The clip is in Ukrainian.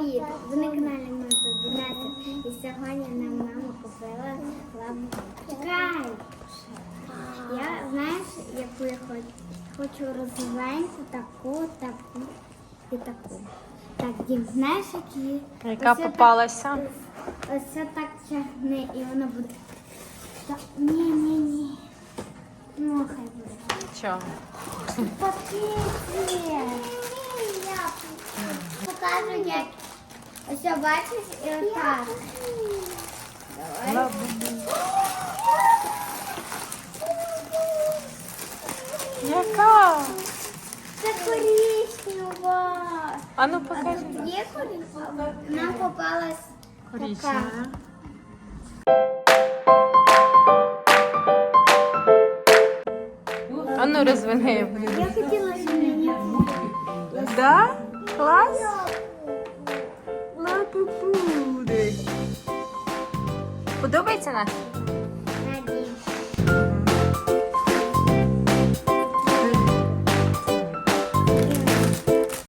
Привіт! Ви на каналі Мой Бабінатор. І сьогодні нам мама купила лабу. Чекай! Я, знаєш, яку я хочу? Хочу розовеньку, таку, таку і таку. Так, Дім, знаєш, які? Яка Ось попалася? Так, ось це так тягне і вона буде. Так, ні, ні, ні. Ну, хай буде. Чого? Покажу, як. Ось бачиш і отак. Давай. Яка? Це коричнева. А ну А покажи. тут є коричнева? Нам попалась така. Коричнева. А ну розвини. Я хотіла, мені Да? Клас? Подобається надій.